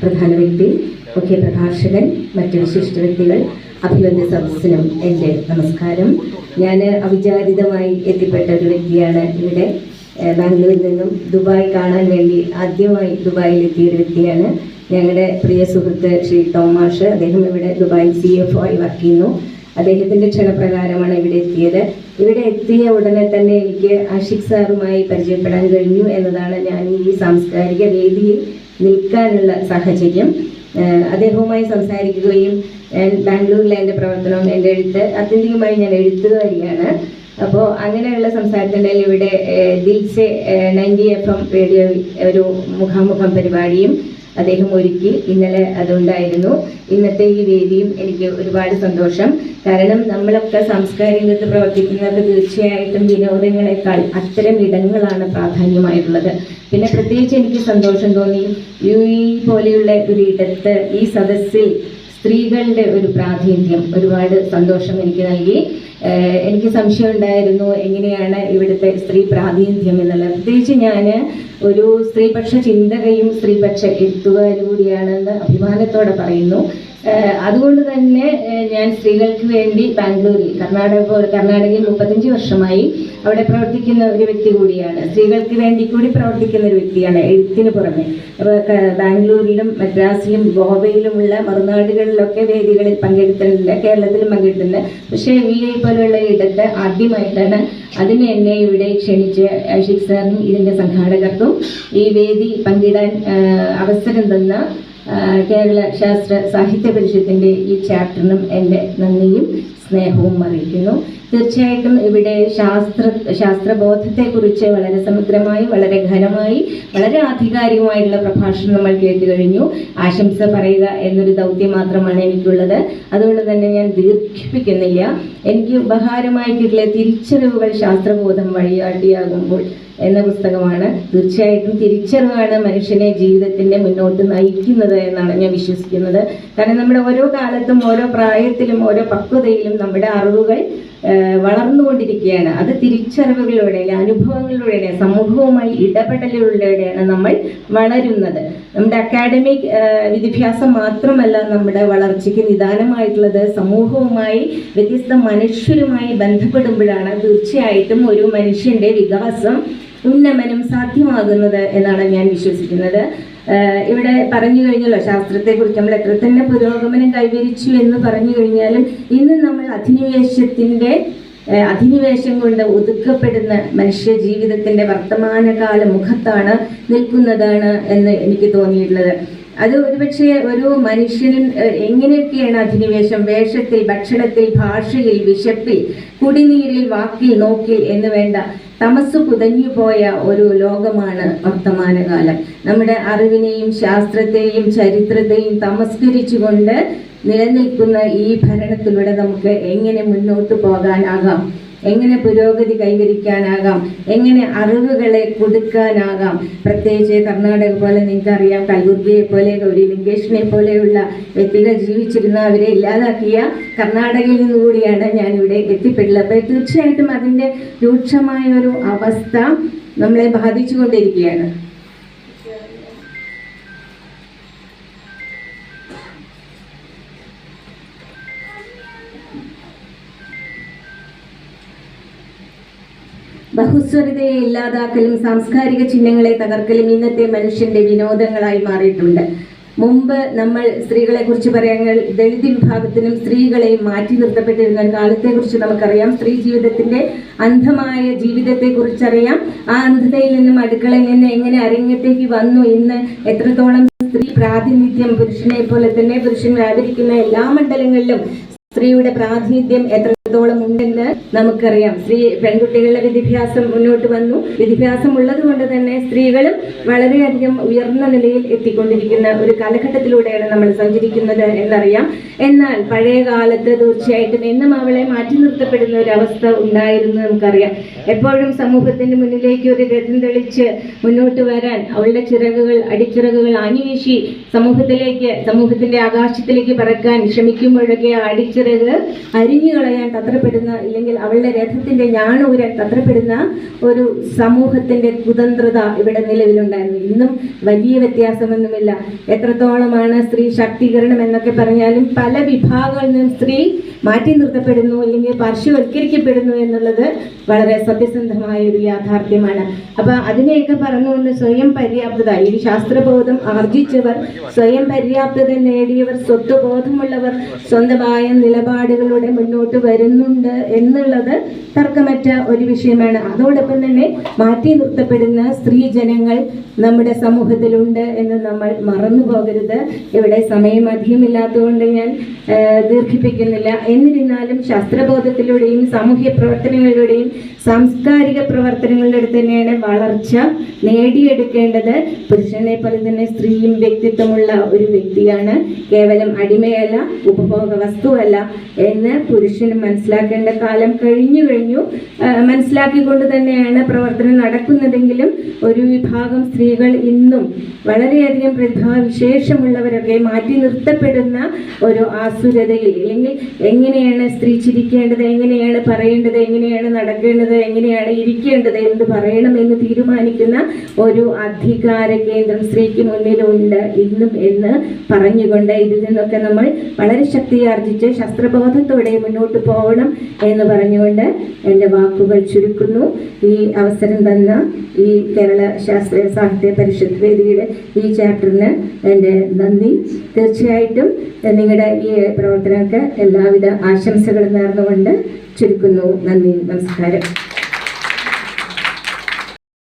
പ്രധാന വ്യക്തി മുഖ്യ പ്രഭാഷകൻ മറ്റ് വിശിഷ്ട വ്യക്തികൾ അഭിനന്ദ സദസ്സിനും എന്റെ നമസ്കാരം. ഞാൻ അവിചാരിതമായി എത്തിപ്പെട്ട ഒരു വ്യക്തിയാണ് ഇവിടെ ബാംഗ്ലൂരിൽ നിന്നും ദുബായ് കാണാൻ വേണ്ടി ആദ്യമായി ദുബായിൽ എത്തിയ ഒരു വ്യക്തിയാണ്. ഞങ്ങളുടെ പ്രിയ സുഹൃത്ത് ശ്രീ ടോമാഷ് അദ്ദേഹം ഇവിടെ ദുബായ് സി എഫ് ആയി വർക്ക് ചെയ്യുന്നു. അദ്ദേഹത്തിന്റെ ക്ഷണപ്രകാരമാണ് ഇവിടെ എത്തിയത്. ഇവിടെ എത്തിയ ഉടനെ തന്നെ എനിക്ക് ആഷിഖ് സാറുമായി പരിചയപ്പെടാൻ കഴിഞ്ഞു എന്നതാണ് ഞാൻ ഈ സാംസ്കാരിക വേദിയിൽ നിൽക്കാനുള്ള സാഹചര്യം. അദ്ദേഹവുമായി സംസാരിക്കുകയും ബാംഗ്ലൂരിലെ എന്റെ പ്രവർത്തനവും എന്റെ എഴുത്ത് ആത്യന്തികമായി ഞാൻ എഴുത്തുകാരിയാണ്. അപ്പോൾ അങ്ങനെയുള്ള സംസാരത്തിന്റെ ഇവിടെ Dilse ninety F M radio ഒരു മുഖാമുഖം പരിപാടിയും അദ്ദേഹം ഒരുക്കി. ഇന്നലെ അതുണ്ടായിരുന്നു. ഇന്നത്തെ ഈ വേദിയും എനിക്ക് ഒരുപാട് സന്തോഷം. കാരണം നമ്മളൊക്കെ സാംസ്കാരിക രംഗത്ത് പ്രവർത്തിക്കുന്നവർക്ക് തീർച്ചയായിട്ടും വിനോദങ്ങളെക്കാൾ അത്തരം ഇടങ്ങളാണ് പ്രാധാന്യമായിട്ടുള്ളത് പിന്നെ പ്രത്യേകിച്ച് എനിക്ക് സന്തോഷം തോന്നി യു ഇ പോലെയുള്ള ഒരു ഇടത്ത് ഈ സദസ്സിൽ സ്ത്രീകളുടെ ഒരു പ്രാതിനിധ്യം ഒരുപാട് സന്തോഷം എനിക്ക് നൽകി. എനിക്ക് സംശയം ഉണ്ടായിരുന്നു എങ്ങനെയാണ് ഇവിടുത്തെ സ്ത്രീ പ്രാതിനിധ്യം എന്നുള്ളത്. പ്രത്യേകിച്ച് ഞാൻ ഒരു സ്ത്രീപക്ഷ ചിന്തകയും സ്ത്രീപക്ഷ എഴുത്തുകാരും കൂടിയാണെന്ന് അഭിമാനത്തോടെ പറയുന്നു. അതുകൊണ്ട് തന്നെ ഞാൻ സ്ത്രീകൾക്ക് വേണ്ടി ബാംഗ്ലൂരിൽ കർണാടക കർണാടകയിൽ മുപ്പത്തഞ്ച് വർഷമായി അവിടെ പ്രവർത്തിക്കുന്ന ഒരു വ്യക്തി കൂടിയാണ്. സ്ത്രീകൾക്ക് വേണ്ടി കൂടി പ്രവർത്തിക്കുന്ന ഒരു വ്യക്തിയാണ് എഴുത്തിന് പുറമെ. ബാംഗ്ലൂരിലും മദ്രാസിലും ഗോവയിലുമുള്ള മറുനാടുകളിലൊക്കെ വേദികളിൽ പങ്കെടുത്തിട്ടുണ്ട് കേരളത്തിലും പങ്കെടുത്തിട്ടുണ്ട്. പക്ഷേ ഐ പോലെയുള്ള ഇടത്ത് ആദ്യമായിട്ടാണ് അതിന് എന്നെ ഇവിടെ ക്ഷണിച്ച് അഷിക് സാറിനും ഇതിന്റെ സംഘാടകർക്കും ഈ വേദി പങ്കിടാൻ അവസരം തന്ന കേരള ശാസ്ത്ര സാഹിത്യ പരിഷത്തിന്റെ ഈ ചാപ്റ്ററിനും എന്റെ നന്ദിയും സ്നേഹവും അറിയിക്കുന്നു. തീർച്ചയായിട്ടും ഇവിടെ ശാസ്ത്ര ശാസ്ത്രബോധത്തെക്കുറിച്ച് വളരെ സമഗ്രമായി വളരെ ഘനമായി വളരെ ആധികാരികമായിട്ടുള്ള പ്രഭാഷണം നമ്മൾ കേട്ട് കഴിഞ്ഞു ആശംസ പറയുക എന്നൊരു ദൗത്യം മാത്രമാണ് എനിക്കുള്ളത്. അതുകൊണ്ട് തന്നെ ഞാൻ ദീർഘിപ്പിക്കുന്നില്ല. എനിക്ക് ഉപഹാരമായിട്ടുള്ള തിരിച്ചറിവുകൾ ശാസ്ത്രബോധം വഴികാട്ടിയാകുമ്പോൾ എന്ന പുസ്തകമാണ്. തീർച്ചയായിട്ടും തിരിച്ചറിവാണ് മനുഷ്യനെ ജീവിതത്തിന്റെ മുന്നോട്ട് നയിക്കുന്നത് എന്നാണ് ഞാൻ വിശ്വസിക്കുന്നത്. കാരണം നമ്മുടെ ഓരോ കാലത്തും ഓരോ പ്രായത്തിലും ഓരോ പക്വതയിലും നമ്മുടെ അറിവുകൾ വളർന്നുകൊണ്ടിരിക്കുകയാണ്. അത് തിരിച്ചറിവുകളിലൂടെ അനുഭവങ്ങളിലൂടെ സമൂഹവുമായി ഇടപെടലുകളിലൂടെയാണ് നമ്മൾ വളരുന്നത്. നമ്മുടെ അക്കാഡമിക് വിദ്യാഭ്യാസം മാത്രമല്ല നമ്മുടെ വളർച്ചയ്ക്ക് നിദാനമായിട്ടുള്ളത്. സമൂഹവുമായി വ്യത്യസ്ത മനുഷ്യരുമായി ബന്ധപ്പെടുമ്പോഴാണ് തീർച്ചയായിട്ടും ഒരു മനുഷ്യന്റെ വികാസം ഉന്നമനം സാധ്യമാകുന്നത് എന്നാണ് ഞാൻ വിശ്വസിക്കുന്നത്. ഇവിടെ പറഞ്ഞു കഴിഞ്ഞല്ലോ ശാസ്ത്രത്തെക്കുറിച്ച് നമ്മൾ എത്ര തന്നെ പുരോഗമനം കൈവരിച്ചു എന്ന് പറഞ്ഞു കഴിഞ്ഞാലും ഇന്ന് നമ്മൾ അധിനിവേശത്തിന്റെ ആഹ് അധിനിവേശം കൊണ്ട് ഒതുക്കപ്പെടുന്ന മനുഷ്യ ജീവിതത്തിന്റെ വർത്തമാനകാല മുഖത്താണ് നിൽക്കുന്നതാണ് എന്ന് എനിക്ക് തോന്നിയിട്ടുള്ളത്. അത് ഒരുപക്ഷെ ഒരു മനുഷ്യനും ഏഹ്, എങ്ങനെയൊക്കെയാണ് അധിനിവേശം? വേഷത്തിൽ ഭക്ഷണത്തിൽ ഭാഷയിൽ വിശപ്പിൽ കുടിനീരിൽ വാക്കിൽ നോക്കിൽ എന്ന് വേണ്ട തമസ് പുതഞ്ഞു പോയ ഒരു ലോകമാണ് വർത്തമാനകാലം. നമ്മുടെ അറിവിനെയും ശാസ്ത്രത്തെയും ചരിത്രത്തെയും തമസ്കരിച്ചുകൊണ്ട് നിലനിൽക്കുന്ന ഈ ഭരണത്തിലൂടെ നമുക്ക് എങ്ങനെ മുന്നോട്ട് പോകാനാകാം? എങ്ങനെ പുരോഗതി കൈവരിക്കാനാകാം? എങ്ങനെ അറിവുകളെ കൊടുക്കാനാകാം? പ്രത്യേകിച്ച് കർണാടക പോലെ നിങ്ങൾക്കറിയാം കൽബുർഗിയെ പോലെ ഗൗരി ലിംഗേഷിനെ പോലെയുള്ള വ്യക്തികൾ ജീവിച്ചിരുന്ന അവരെ ഇല്ലാതാക്കിയ കർണാടകയിൽ നിന്നുകൂടിയാണ് ഞാനിവിടെ എത്തിപ്പെട്ടുള്ളത് അപ്പോൾ തീർച്ചയായിട്ടും അതിന്റെ രൂക്ഷമായ ഒരു അവസ്ഥ നമ്മളെ ബാധിച്ചുകൊണ്ടിരിക്കുകയാണ്. ബഹുസ്വരതയെ ഇല്ലാതാക്കലും സാംസ്കാരിക ചിഹ്നങ്ങളെ തകർക്കലും ഇന്നത്തെ മനുഷ്യന്റെ വിനോദങ്ങളായി മാറിയിട്ടുണ്ട്. മുമ്പ് നമ്മൾ സ്ത്രീകളെ കുറിച്ച് പറയാങ്ങൾ ദളിത് വിഭാഗത്തിനും സ്ത്രീകളെയും മാറ്റി നിർത്തപ്പെട്ടിരുന്ന കാലത്തെക്കുറിച്ച് നമുക്കറിയാം. സ്ത്രീ ജീവിതത്തിന്റെ അന്ധമായ ജീവിതത്തെ കുറിച്ചറിയാം ആ അന്ധതയിൽ നിന്നും അടുക്കളയിൽ നിന്ന് എങ്ങനെ അരങ്ങത്തേക്ക് വന്നു ഇന്ന് എത്രത്തോളം സ്ത്രീ പ്രാതിനിധ്യം പുരുഷനെ പോലെ തന്നെ പുരുഷൻ വ്യാപരിക്കുന്ന എല്ലാ മണ്ഡലങ്ങളിലും സ്ത്രീയുടെ പ്രാതിനിധ്യം നമുക്കറിയാം. സ്ത്രീ പെൺകുട്ടികളുടെ വിദ്യാഭ്യാസം മുന്നോട്ട് വന്നു. വിദ്യാഭ്യാസം ഉള്ളത് കൊണ്ട് തന്നെ സ്ത്രീകളും വളരെയധികം ഉയർന്ന നിലയിൽ എത്തിക്കൊണ്ടിരിക്കുന്ന ഒരു കാലഘട്ടത്തിലൂടെയാണ് നമ്മൾ സഞ്ചരിക്കുന്നത് എന്നറിയാം. എന്നാൽ പഴയ കാലത്ത് തീർച്ചയായിട്ടും എന്നും അവളെ മാറ്റി നിർത്തപ്പെടുന്ന ഒരു അവസ്ഥ ഉണ്ടായിരുന്നു നമുക്കറിയാം. എപ്പോഴും സമൂഹത്തിന്റെ മുന്നിലേക്ക് ഒരു രഥം തെളിച്ച് മുന്നോട്ട് വരാൻ അവളുടെ ചിറകുകൾ അടിച്ചിറകുകൾ അന്വേഷി സമൂഹത്തിലേക്ക് സമൂഹത്തിന്റെ ആകാശത്തിലേക്ക് പറക്കാൻ ശ്രമിക്കുമ്പോഴൊക്കെ ആ അടിച്ചിറക് അരിഞ്ഞു കളയാൻ തത്രപ്പെടുന്ന ഇല്ലെങ്കിൽ അവളുടെ രഥത്തിന്റെ ഞാണൂരാൻ തത്രപ്പെടുന്ന ഒരു സമൂഹത്തിന്റെ കുതന്ത്രത ഇവിടെ നിലവിലുണ്ടായിരുന്നു. ഇന്നും വലിയ വ്യത്യാസമൊന്നുമില്ല. എത്രത്തോളമാണ് സ്ത്രീ ശാക്തീകരണം എന്നൊക്കെ പറഞ്ഞാലും പല വിഭാഗങ്ങളിൽ നിന്നും സ്ത്രീ മാറ്റി നിർത്തപ്പെടുന്നു അല്ലെങ്കിൽ പാർശ്വവൽക്കരിക്കപ്പെടുന്നു എന്നുള്ളത് വളരെ സത്യസന്ധമായ ഒരു യാഥാർത്ഥ്യമാണ്. അപ്പൊ അതിനെയൊക്കെ പറഞ്ഞുകൊണ്ട് സ്വയം പര്യാപ്തത ഈ ശാസ്ത്രബോധം ആർജിച്ചവർ സ്വയം പര്യാപ്തത നേടിയവർ സ്വത്വബോധമുള്ളവർ സ്വന്തമായ നിലപാടുകളുടെ മുന്നോട്ട് വരുന്നുണ്ട് എന്നുള്ളത് തർക്കമറ്റ ഒരു വിഷയമാണ്. അതോടൊപ്പം തന്നെ മാറ്റി നിർത്തപ്പെടുന്ന സ്ത്രീ ജനങ്ങൾ നമ്മുടെ സമൂഹത്തിലുണ്ട് എന്ന് നമ്മൾ മറന്നു പോകരുത്. ഇവിടെ സമയം അധികമില്ലാത്തതുകൊണ്ട് ഞാൻ ദീർഘിപ്പിക്കുന്നില്ല. എന്നിരുന്നാലും ശാസ്ത്രബോധത്തിലൂടെയും സാമൂഹ്യ പ്രവർത്തനങ്ങളിലൂടെയും സാംസ്കാരിക പ്രവർത്തനങ്ങളുടെ അടുത്ത് തന്നെയാണ് വളർച്ച നേടിയെടുക്കേണ്ടത്. പുരുഷനെ പോലെ തന്നെ സ്ത്രീയും വ്യക്തിത്വമുള്ള ഒരു വ്യക്തിയാണ്. കേവലം അടിമയല്ല ഉപഭോഗ വസ്തുവല്ല എന്ന് പുരുഷന് മനസ്സിലാക്കേണ്ട കാലം കഴിഞ്ഞു കഴിഞ്ഞു. മനസ്സിലാക്കിക്കൊണ്ട് തന്നെയാണ് പ്രവർത്തനം നടക്കുന്നതെങ്കിലും ഒരു വിഭാഗം സ്ത്രീകൾ ഇന്നും വളരെയധികം പ്രതിഭാവിശേഷമുള്ളവരൊക്കെ മാറ്റി നിർത്തപ്പെടുന്ന ഒരു ആസുരതയിൽ അല്ലെങ്കിൽ എങ്ങനെയാണ് സ്ത്രീ ചിരിക്കേണ്ടത് എങ്ങനെയാണ് പറയേണ്ടത് എങ്ങനെയാണ് നടക്കേണ്ടത് എങ്ങനെയാണ് ഇരിക്കേണ്ടത് എന്ത് പറയണം എന്ന് തീരുമാനിക്കുന്ന ഒരു അധികാര കേന്ദ്രം സ്ത്രീക്ക് മുന്നിലുണ്ട് ഇന്നും എന്ന് പറഞ്ഞുകൊണ്ട് ഇതിൽ നിന്നൊക്കെ നമ്മൾ വളരെ ശക്തിയാർജിച്ച് ശസ്ത്രബോധത്തോടെ മുന്നോട്ട് പോകണം എന്ന് പറഞ്ഞുകൊണ്ട് എന്റെ വാക്കുകൾ ചുരുക്കുന്നു. ഈ അവസരം തന്ന ഈ കേരള ശാസ്ത്രീയ സാഹിത്യ പരിഷത്ത് വേദിയുടെ ഈ ചാപ്റ്ററിന് എന്റെ നന്ദി. തീർച്ചയായിട്ടും നിങ്ങളുടെ ഈ പ്രവർത്തനങ്ങൾക്ക് എല്ലാവിധ ആശംസകളും നേർന്നുകൊണ്ട് ചുരുക്കുന്നു. നന്ദി നമസ്കാരം.